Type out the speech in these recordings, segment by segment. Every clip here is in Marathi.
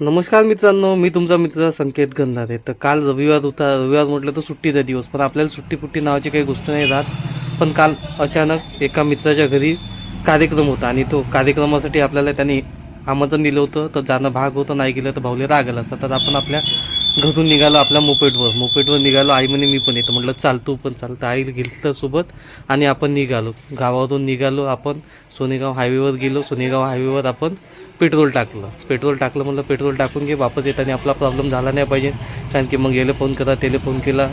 नमस्कार मित्रांनो मी तुमचा मित्र संकेत गंधारे. तर काल रविवार होता रविवार म्हटलं तर सुट्टीचा दिवस पण आपल्याला सुट्टी पुट्टी नावाची काही गोष्ट नाही राहत. पण काल अचानक एका मित्राच्या घरी कार्यक्रम होता आणि तो कार्यक्रमासाठी आपल्याला त्यांनी आमंत्रण दिलं होतं. तर जाणं भाग होतं नाही गेलं तर भाऊले राग आला असता. तर आपण आपल्या घरून निघालो आपल्या मोपेटवर. मोपेटवर निघालो आई म्हणे मी पण येतो. म्हटलं चाल तू पण चाल. तर आईला घेतलं सोबत आणि आपण निघालो. गावावरून निघालो आपण सोनेगाव हायवेवर गेलो. सोनेगाव हायवेवर आपण पेट्रोल टाकलं. पेट्रोल टाकलं म्हणलं पेट्रोल टाकून घे वापस येताना आपला प्रॉब्लेम झाला नाही पाहिजे. कारण की मग याला फोन करा त्याला फोन केला.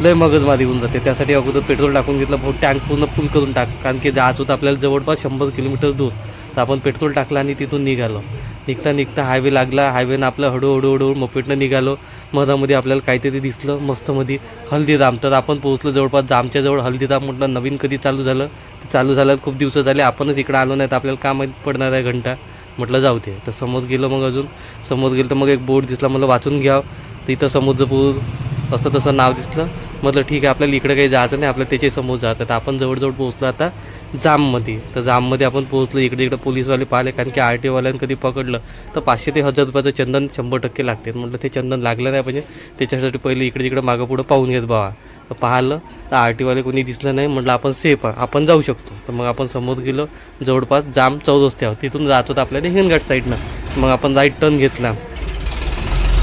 लय मगजमारी होऊन जाते. त्यासाठी अगोदर पेट्रोल टाकून घेतलं भाऊ टँक पूर्ण फुल करून टाक. कारण की जायचं होतं आपल्याला जवळपास शंभर किलोमीटर दूर. तर आपण पेट्रोल टाकलं आणि तिथून निघालो. निघता निघता हायवे लागला हायवेनं आपलं हळूहळू हळूहळू मोपेटनं निघालो. मधामध्ये आपल्याला काहीतरी दिसलं मस्तमध्ये हल्दीराम तर आपण पोहोचलो जवळपास जामच्या जवळ. हल्दीराम म्हटलं नवीन कधी चालू झालं? ते चालू झालं खूप दिवस झाले. आपणच इकडं आलो नाही तर आपल्याला का माहीत पडणार आहे घंटा. म्हटलं जाऊ दे. तर समोर गेलो मग अजून. समोर गेलं तर मग एक बोर्ड दिसला. मला वाचून घ्यावं. तर इथं समुद्रपूर असं तसं नाव दिसलं. म्हटलं ठीक आहे आपल्याला इकडं काही जायचं नाही. आपल्याला त्याच्यासमोर जायचं तर आपण जवळजवळ पोहोचलो आता. जाममध्ये. तर जाममध्ये आपण पोहोचलो इकडे इकडे पोलीसवाले पाहिले कारण की आर टी ओवाल्यानं कधी पकडलं. तर पाचशे ते हजार रुपयाचं चंदन शंभर टक्के लागते. म्हटलं ते चंदन लागलं नाही पाहिजे त्याच्यासाठी पहिले इकडे तिकडे मागं पुढं पाहून घेत बाबा. तर पाहिलं तर आर टीवाले कोणी दिसलं नाही म्हटलं आपण सेफ आहे आपण जाऊ शकतो. तर मग आपण समोर गेलो जवळपास जाम चौरस्त्यावर तिथून जात होतं आपल्याला हिंगणघाट साईडनं मग आपण राईट टर्न घेतला.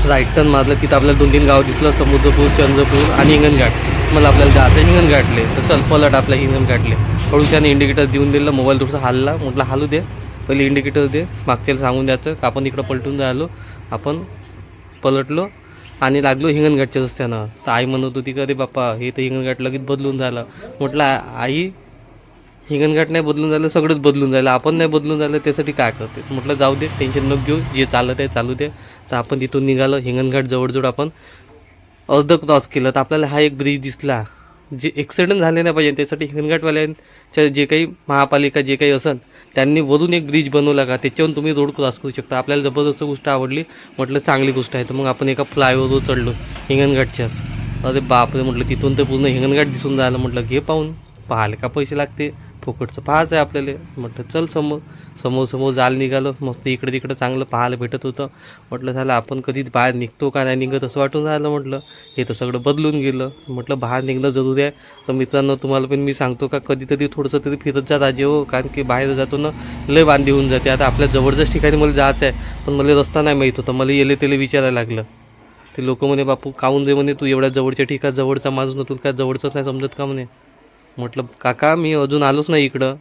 राईट टर्न मारलं तिथं आपल्याला दोन तीन गाव दिसलं समुद्रपूर चंद्रपूर आणि हिंगणघाट. मला आपल्याला जायचं हिंगणघाटले. तर चल पलट आपल्या हिंगणघाटले. हळूशाने इंडिकेटर देऊन दिलं मोबाईल थोडंसं हालला. म्हटलं हालू दे. पहिले इंडिकेटर दे. मागच्याला सांगून द्यायचं का आपण इकडं पलटून जायलो आपण पलटलो आणि लागलो हिंगणघाटच्या रस्त्यानं. तर आई म्हणत होती का रे बाप्पा हे तर हिंगणघाट लगेच बदलून झालं. म्हटलं आई हिंगणघाट नाही बदलून झालं सगळंच बदलून झालं. आपण नाही बदलून झालं त्यासाठी काय करते? म्हटलं जाऊ दे टेन्शन नको घेऊ. जे चालत आहे चालू दे. तर आपण तिथून निघालो. हिंगणघाट जवळजवळ आपण अर्ध क्रॉस केलं. तर आपल्याला हा एक ब्रिज दिसला जे ॲक्सिडेंट झाले नाही पाहिजे. त्यासाठी हिंगणघाटवाल्यांच्या जे काही महापालिका जे काही असन त्यांनी वरून एक ब्रिज बनवला का? त्याच्यावरून तुम्ही रोड क्रॉस करू शकता. आपल्याला जबरदस्त गोष्ट आवडली म्हटलं चांगली गोष्ट आहे. तर मग आपण एका फ्लायओव्हरवर चढलो हिंगणघाटच्याच अरे बापरे म्हटलं तिथून तर पूर्ण हिंगणघाट दिसून जायला म्हटलं घे पाहून पाहायला का? पैसे लागते फुकटचं पाहायचं आहे आपल्याला. म्हटलं चल समोर. समोर समोर जाल निघालं मस्त इकडे तिकडं चांगलं पाहायला भेटत होतं. म्हटलं झालं आपण कधीच बाहेर निघतो का नाही? निघत असं वाटून राहिलं म्हटलं. हे तर सगळं बदलून गेलं. म्हटलं बाहेर निघणं जरुरी आहे. तर मित्रांनो तुम्हाला पण मी सांगतो का कधीतरी थोडंसं तरी फिरत जा राजे हो कारण की बाहेर जातो ना लय बांधी होऊन जाते. आता आपल्या जवळच्याच ठिकाणी मला जायचं आहे पण मला रस्ता नाही माहीत होता. मला येले त्याला विचारायला लागलं. ते लोक म्हणे बापू काऊन दे म्हणे तू एवढ्या जवळच्या ठिकाण जवळचा माणूस नव्हतो तुला काय जवळचंच नाही समजत का म्हणे? म्हटलं काका मी अजून आलोच नाही इकडं.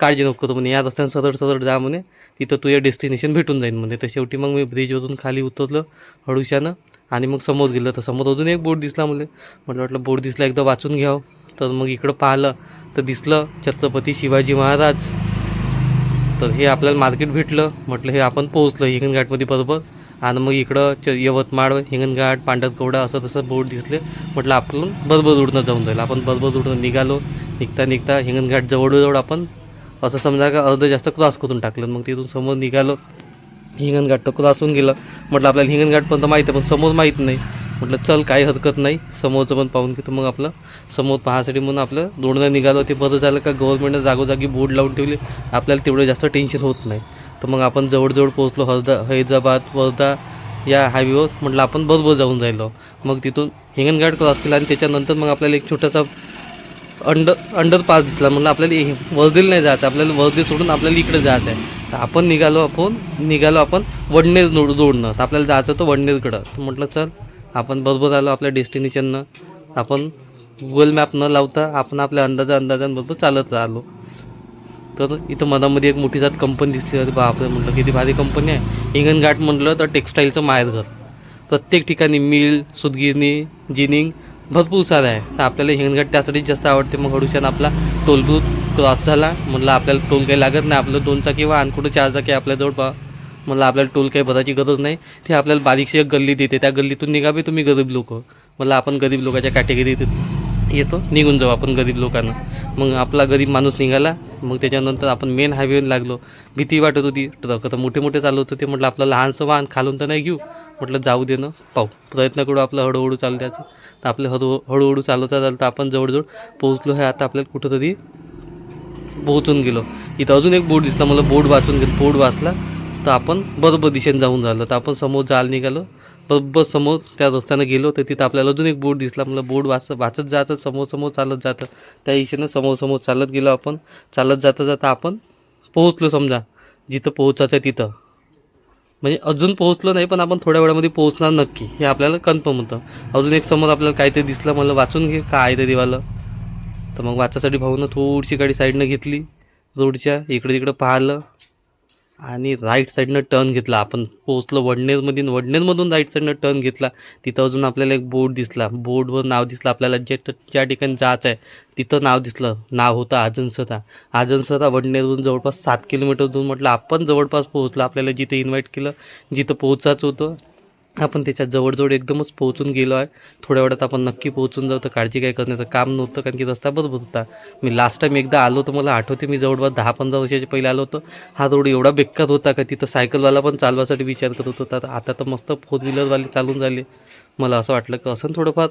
काळजी नको करू म्हणे. या रस्त्यानं सरळ सरळ जा म्हणे. तिथं तुझ्या डेस्टिनेशन भेटून जाईल म्हणे. तर शेवटी मग मी ब्रिजवरून खाली उतरलं हळूशानं आणि मग समोर गेलं. तर समोर अजून एक बोर्ड दिसला मला. म्हटलं वाटलं बोर्ड दिसला एकदा वाचून घ्यावं. तर मग इकडं पाहिलं तर दिसलं छत्रपती शिवाजी महाराज. तर हे आपल्याला मार्केट भेटलं. म्हटलं हे आपण पोहोचलं हिंगणघाटमध्ये बरोबर. आणि मग इकडं च यवतमाळ हिंगणघाट पांढरकवडा असं तसं बोर्ड दिसले. म्हटलं आपण बरोबर उडणं जाऊन जाईल. आपण बरोबर उडणं निघालो. निघता निघता हिंगणघाट जवळजवळ आपण असं समजा का अर्धं जास्त क्रॉस करून टाकलं मग तिथून समोर निघालो. हिंगणघाट तर क्रॉस होऊन गेलं. म्हटलं आपल्याला हिंगणघाटपर्यंत माहीत आहे पण समोर माहीत नाही. म्हटलं चल काही हरकत नाही. समोरचं पण पाहून घेतो. मग आपलं समोर पाहासाठी म्हणून आपलं दोडणं निघालं. ते बरं झालं का गव्हर्नमेंटनं जागोजागी बोर्ड लावून ठेवले. आपल्याला तेवढं जास्त टेन्शन होत नाही. तर मग आपण जवळजवळ पोहोचलो. हरदा हैदराबाद वर्धा या हायवेवर म्हटलं आपण बरोबर जाऊन जायलो मग तिथून हिंगणघाट क्रॉस केला आणि त्याच्यानंतर मग आपल्याला एक छोटासा अंडर अंडर पास दिसला. म्हणलं आपल्याला हे- वर्धेला नाही जायचं आपल्याला वर्धे सोडून आपल्याला इकडे जायचं आहे तर आपण निघालो आपण निघालो आपण वडनेर जोड जोडणं तर आपल्याला जायचं होतं वडनेरकडं. तर म्हटलं चल आपण बरोबर आलो आपल्या डेस्टिनेशननं. आपण गुगल मॅप न लावता आपण आपल्या अंदाजा अंदाजांबरोबर चालत राहिलो तर इथं मधामध्ये एक मोठी जात कंपनी दिसली अरे बापरे म्हटलं किती भारी कंपनी आहे. हिंगणघाट म्हटलं तर टेक्स्टाईलचं माहेरघर. प्रत्येक ठिकाणी मिल सुदगिरणी जिनिंग भरपूर सारं आहे. तर आपल्याला हिंगणघाट त्यासाठीच जास्त आवडते. मग हळूशान आपला टोलबूथ क्रॉस झाला. म्हटलं आपल्याला टोल काही लागत नाही. आपलं दोन चाकी वा आणि कुठं चार चाकी आपल्याजवळ पा म्हटलं आपल्याला टोल काही भरायची गरज नाही. ते आपल्याला बारीकशी एक गल्ली देते. त्या गल्लीतून निघावे तुम्ही गरीब लोक. म्हटलं आपण गरीब लोकांच्या कॅटेगरीत येतो. निघून जाऊ आपण गरीब लोकांना. मग आपला गरीब माणूस निघाला. मग त्याच्यानंतर आपण मेन हायवेवर लागलो. भीती वाटत होती. ट्रक आता मोठे मोठे चालवत होते. म्हटलं आपलं लहानसं वाहन खालून तर नाही घेऊ. म्हटलं जाऊ दे ना पाहू. प्रयत्न करू आपलं हळूहळू चालू द्यायचं तर आपलं हळू हळूहळू चालवता चालतं आपण जवळजवळ पोहोचलो हे आता आपल्याला कुठंतरी पोहोचून गेलो. इथं अजून एक बोर्ड दिसला मला बोर्ड वाचून गेलो. बोर्ड वाचला तर आपण बरोबर दिशेने जाऊन झालं. तर आपण समोर जायला निघालो. बरोबर समोर त्या रस्त्यानं गेलो तर तिथं आपल्याला अजून एक बोर्ड दिसला. मला बोर्ड वाच वाचत जातं समोर समोर चालत जातं. त्या दिशेनं समोर समोर चालत गेलो आपण. चालत जाता जाता आपण पोहोचलो समजा. जिथं पोहोचायचं आहे तिथं. म्हणजे अजून पोहोचलं नाही पण आपण थोड्या वेळामध्ये पोहोचणार नक्की. हे आपल्याला कन्फर्म होतं. अजून एक समोर आपल्याला काहीतरी दिसलं मला वाचून घे काय ते दिवालं. तर मग वाचासाठी भाऊनं थोडीशी गाडी साईडनं घेतली रोडच्या इकडे तिकडं पाहिलं. आणि राईट साईडनं टर्न घेतला. आपण पोचलो वडनेरमधून. वडनेरमधून राईट साईडनं टर्न घेतला. तिथं अजून आपल्याला एक बोर्ड दिसला. बोर्डवर नाव दिसलं. आपल्याला जे ज्या ठिकाणी जायचं आहे तिथं नाव दिसलं. नाव होतं आजनसरा. आजनसरा वडनेरवरून जवळपास सात किलोमीटर दूर म्हटलं. आपण जवळपास पोहोचलं. आपल्याला जिथे इन्व्हाइट केलं जिथं पोहोचायचं होतं आपण त्याच्या जवळजवळ एकदमच पोहोचून गेलो आहे. थोड्या वेळात आपण नक्की पोहोचून जाऊ. तर काळजी काय करण्याचं काम नव्हतं कारण की रस्ता बरोबर होता. मी लास्ट टाइम एकदा आलो तर मला आठवते मी जवळपास दहा पंधरा वर्षाच्या पहिले आलो होतो. हा रोड एवढा बेकार होता का तिथं सायकलवाला पण चालवासाठी विचार करत होता. तर आता तर मस्त फोर व्हीलरवाले चालून झाले. मला असं वाटलं की असं थोडंफार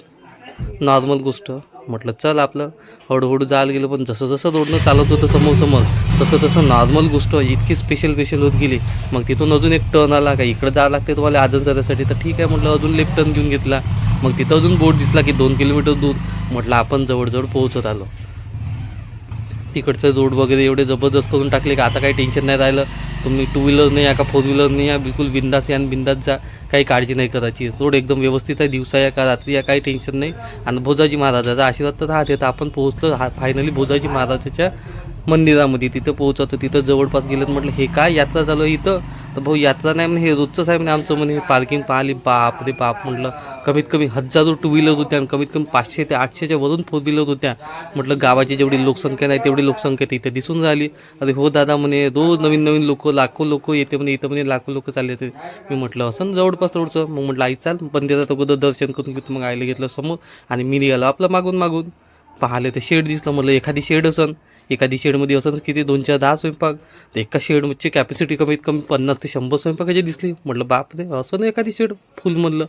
नॉर्मल गोष्ट. म्हटलं चल आपलं हळूहळू जायला गेलं पण जसं जसं रोडनं चालत होतं समोर समोर तसं तसं नॉर्मल गोष्ट इतकी स्पेशल स्पेशल होत गेली. मग तिथून अजून एक टर्न आला का इकडं जावं लागते तुम्हाला आजन जाण्यासाठी तर ठीक आहे म्हटलं अजून लेफ्ट टर्न घेऊन घेतला. मग तिथं अजून बोर्ड दिसला की दोन किलोमीटर दूर. म्हटलं आपण जवळजवळ पोहोचत आलो. तिकडचं रोड वगैरे एवढे जबरदस्त करून टाकले का आता काही टेन्शन नाही राहिलं. तुम्ही टू व्हीलर नाही या का फोर व्हीलर नाही या? बिलकुल बिंदास या आणि बिंदास जा. काही काळजी नाही करायची. रोड एकदम व्यवस्थित आहे. दिवसा या का रात्री या काही टेन्शन नाही. आणि भोजाजी महाराजाचा आशीर्वाद तर राहते. तर आपण पोहोचलो. हा फायनली भोजाजी महाराजाच्या मंदिरामध्ये. तिथं पोहोचवतो तिथं जवळपास गेलं म्हटलं हे काय यात्रा चालू आहे इथं? तर भाऊ यात्रा नाही म्हणे हे रोजचंच आहे म्हणे आमचं म्हणे. हे पार्किंग पाहिली. बाप रे बाप म्हटलं. कमीत कमी हजारो टू व्हीलर होत्या आणि कमीत कमी पाचशे ते आठशेच्या वरून फोर व्हीलर होत्या. म्हटलं गावाची जेवढी लोकसंख्या नाही तेवढी लोकसंख्या तिथे दिसून राहिली. अरे हो दादा म्हणे रोज नवीन नवीन लोक लाखो लोक येते म्हणे इथं म्हणे लाखो लोक चालले येते मी म्हटलं असं जवळपास थोडंसं मग म्हटलं आई चाल मंदिरात अगोदर दर्शन करून घेतो. मग आईला घेतलं समोर आणि मी निघालो आपलं मागून मागून. पाहिले तर शेड दिसलं म्हटलं एखादी शेड असन. एखादी शेडमध्ये असं किती दोन चार दहा स्वयंपाक. तर एका शेडची कॅपॅसिटी कमीत कमी पन्नास ते शंभर स्वयंपाकाची दिसली. म्हटलं बाप रे असं ना एखादी शेड? फुल म्हणलं.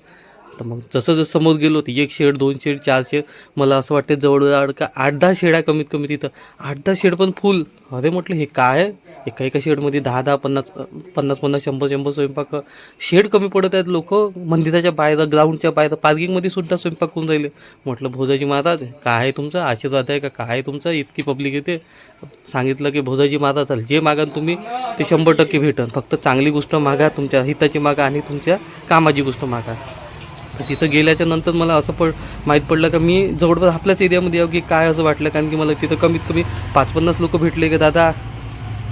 तर मग जसं जसं समोर गेलो तर एक शेड दोन शेड चार शेड मला असं वाटतं जवळ का आठ दहा शेड आहे कमीत कमी तिथं. आठ दहा शेड पण फुल अरे म्हटलं हे काय? आहे एका एका शेडमध्ये दहा दहा पन्नास पन्नास पन्नास शंभर शंभर स्वयंपाक शेड कमी पडत आहेत लोक. मंदिराच्या बाहेर ग्राउंडच्या बाहेर पार्किंगमध्ये सुद्धा स्वयंपाक करून राहिले. म्हटलं भोजाजी महाराज काय आहे तुमचा? आशीर्वाद आहे का? काय आहे तुमचा? इतकी पब्लिक येते. सांगितलं की भोजाजी महाराज चालेल जे मागा तुम्ही ते शंभर टक्के भेटन. फक्त चांगली गोष्ट मागा तुमच्या हिताची मागा आणि तुमच्या कामाची गोष्ट मागा. तिथं गेल्याच्यानंतर मला असं पण माहीत पडलं का मी जवळपास आपल्याच एरियामध्ये यावं हो की काय असं वाटलं? कारण की मला तिथं कमीत कमी पाच पन्नास लोक भेटले की दादा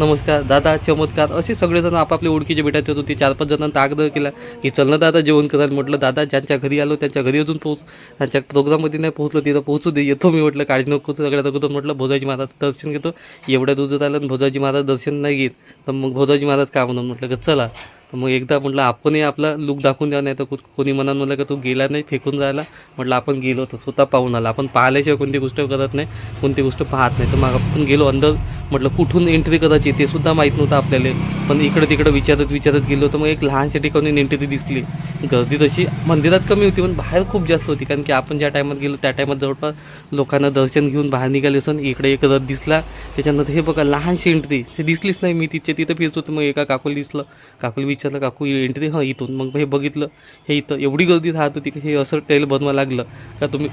नमस्कार दादा चमत्कार. असे सगळेजण आपापले ओळखीचे भेटायचे होते. चार पाच जणांना आग्रह केला की चल ना दादा जेवण करायला. म्हटलं दादा ज्यांच्या घरी आलो त्यांच्या घरी अजून पोहोच त्यांच्या प्रोग्राममध्ये नाही पोहोचलो तिथं पोहोचू दे येतो मी म्हटलं काळजी नको सगळ्यात अगोदर. म्हटलं भोजाजी महाराज दर्शन घेतो. एवढ्या दूर आलं आणि भोजाजी महाराज दर्शन नाही घेत तर मग भोजाजी महाराज का म्हणून? म्हटलं का चला. तर मग एकदा म्हटलं आपणही आपला लुक दाखवून द्या नाही तर कोणी मनात म्हणलं का तू गेला नाही फेकून जायला. म्हटलं आपण गेलो तर स्वतः पाहून आला. आपण पाहिल्याशिवाय कोणती गोष्ट करत नाही कोणती गोष्ट पाहत नाही. तर मग आपण गेलो अंदर म्हटलं कुठून एंट्री करायची? ते सुद्धा माहीत नव्हतं आपल्याला. पण इकडं तिकडं विचारत विचारत गेलो तर मग एक लहानशा ठिकाणी एंट्री दिसली. गर्दी तशी मंदिरात कमी होती पण बाहेर खूप जास्त होती. कारण की आपण ज्या टायमात गेलो त्या टायमात जवळपास लोकांना दर्शन घेऊन बाहेर निघाले असून इकडे एक रथ दिसला. त्याच्यानंतर हे बघा लहानशी एंट्री ते दिसलीच नाही मी तिथे तिथं फिरत होतो मग एका काकूला दिसलं. काकूला विचारलं काकू एंट्री हां इथून. मग हे बघितलं हे इथं एवढी गर्दी राहत होती की हे असं टेल बनवा लागलं. का तुम्ही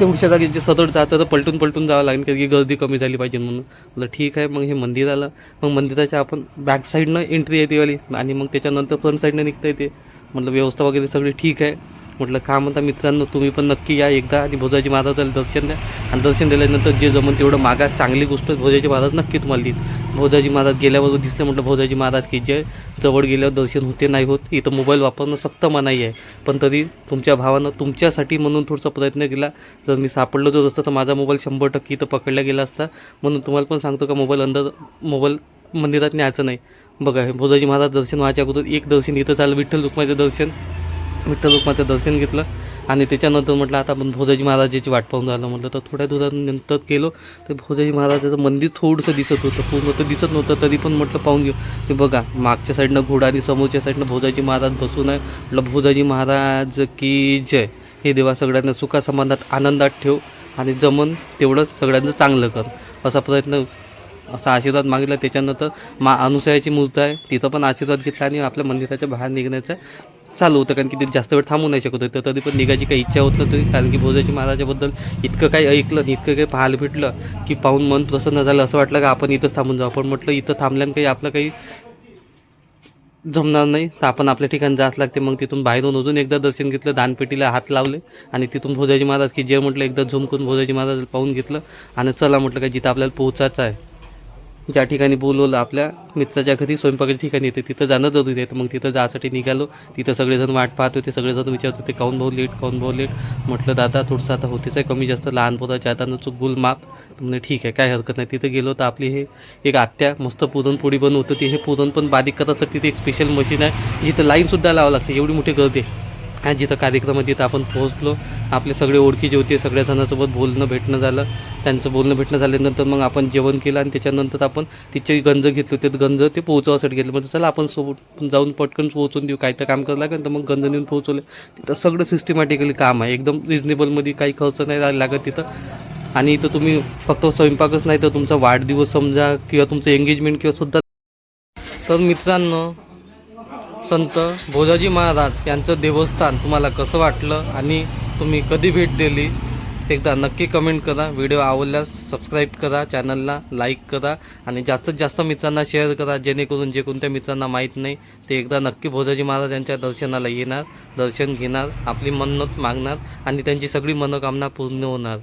तेवढ्या जागी जे सदर जातं तर पलटून पलटून जावं लागेल कारण की गर्दी कमी झाली पाहिजे म्हणून. म्हटलं ठीक आहे. मग हे मंदिर आलं. मग मंदिराच्या आपण बॅक साईडनं एंट्री येते वाली. आणि मग त्याच्यानंतर फ्रंट साईडनं निघता येते. म्हटलं व्यवस्था वगैरे सगळी ठीक आहे. म्हटलं का म्हणता मित्रांनो तुम्ही पण नक्की या एकदा आणि भोजाजी महाराजाला दर्शन द्या. आणि दर्शन दिल्यानंतर जे जमन तेवढं मागा. चांगली गोष्ट भोजाजी महाराज नक्की तुम्हाला देईल भोजाजी महाराज गेल्यावर दिसले म्हटलं भोजाजी महाराज की जय. जवळ गेल्यावर दर्शन होते नाही होत. इथं मोबाईल वापरणं सक्त मनाई आहे. पण तरी तुमच्या भावानं तुमच्यासाठी म्हणून थोडासा प्रयत्न केला. जर मी सापडलो जर असतं तर माझा मोबाईल शंभर टक्के इथं पकडला गेला असता. म्हणून तुम्हाला पण सांगतो का मोबाईल अंदर मोबाईल मंदिरात न्यायचं नाही. बघा हे महाराज दर्शन व्हायच्या अगोदर एक दर्शन इथं झालं विठ्ठल रुक्माचं दर्शन. विठ्ठल रुक्माचं दर्शन घेतलं आणि त्याच्यानंतर म्हटलं आता आपण भोजाजी महाराजाची वाट पाहून राहिलं. म्हटलं तर थोड्या दुरानंतर गेलो तर भोजाजी महाराजाचं मंदिर थोडंसं दिसत होतं. पूर्ण तर दिसत नव्हतं तरी पण म्हटलं पाहून घेऊ. ते बघा मागच्या साईडनं घोडा आणि समोरच्या साईडनं भोजाजी महाराज बसून आहे. म्हटलं भोजाजी महाराज की जय. हे देवा सगळ्यांना सुखा आनंदात ठेव आणि जमन तेवढंच सगळ्यांचं चांगलं कर. असा प्रयत्न असा आशीर्वाद मागितला. त्याच्यानंतर मा अनुसयाची मूर्त आहे. तिथं पण आशीर्वाद घेतला आणि आपल्या मंदिराच्या बाहेर निघण्याचं चालू होतं. कारण की तिथे जास्त वेळ थांबू नाही शकत होतं. तरी पण निघायची काही इच्छा होत नव्हती. कारण की भोजाजी महाराजाबद्दल इतकं काही ऐकलं आणि इतकं काही पाहायला भेटलं की पाहून मन प्रसन्न झालं. असं वाटलं का आपण इथंच थांबून जाऊ. पण म्हटलं इथं थांबल्यानं काही आपलं काही जमणार नाही. तर आपण आपल्या ठिकाणी जास लागते. मग तिथून बाहेरून अजून एकदा दर्शन घेतलं. दानपेटीला हात लावले आणि तिथून भोजाजी महाराज की जे म्हटलं. एकदा झुमकून करून भोजाजी महाराज पाहून घेतलं. आणि चला म्हटलं काय जिथं आपल्याला पोहोचायचं आहे. ज्या ठिकाणी बोलवलं आपल्या मित्राच्या घरी स्वयंपाकाच्या ठिकाणी येते तिथं जाणं जरुरी आहे. मग तिथं जायसाठी निघालो. तिथं सगळेजण वाट पाहत होते सगळेजण विचारत होते काऊन भाऊ लेट काऊन भाऊ लेट म्हटलं दादा थोडंसं आता होतेच आहे कमी जास्त. लहान पोराच्या हातानं चूक बोल माप. म्हणजे ठीक आहे काय हरकत नाही. तिथं गेलो तर आपली हे एक आत्या मस्त पुरणपोळी बनवत होती. हे पुरण पण बारीक करायसाठी तिथे एक स्पेशल मशीन आहे. जिथं लाईनसुद्धा लावावं लागते. एवढी मोठी गर्दी आहे. जिथं कार्यक्रम आहे तिथं आपण पोहोचलो आपले सगळे ओळखीचे होते सगळ्या जणांसोबत बोलणं भेटणं झालं. त्यांचं बोलणं भेटणं झाल्यानंतर मग आपण जेवण केलं आणि त्याच्यानंतर आपण तिचे गंज घेतले होते. गंज ते पोहोचवासाठी घेतले म्हणजे चला आपण सोबत जाऊन पटकन पोहोचून देऊ. काय तर काम करावं लागेल. तर मग गंज नेऊन पोहोचवले. तिथं सगळं सिस्टमॅटिकली काम आहे. एकदम रिजनेबलमध्ये काही खर्च नाही लागत तिथं. आणि इथं तुम्ही फक्त स्वयंपाकच नाही तर तुमचा वाढदिवस समजा किंवा तुमचं एंगेजमेंट किंवा सुद्धा तर मित्रांनो संत भोजाजी महाराज यांचं देवस्थान तुम्हाला कसं वाटलं आणि तुम्ही कधी भेट दिली एकदा नक्की कमेंट करा. व्हिडिओ आवडल्यास सबस्क्राईब करा चॅनलला लाईक करा आणि जास्तीत जास्त मित्रांना शेअर करा जेणेकरून जे कोणत्या मित्रांना माहीत नाही ते एकदा नक्की भोजाजी महाराज यांच्या दर्शनाला येणार दर्शन घेणार आपली मन्नत मागणार आणि त्यांची सगळी मनोकामना पूर्ण होणार.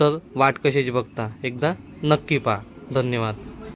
तर वाट कशाची बघता? एकदा नक्की पहा. धन्यवाद.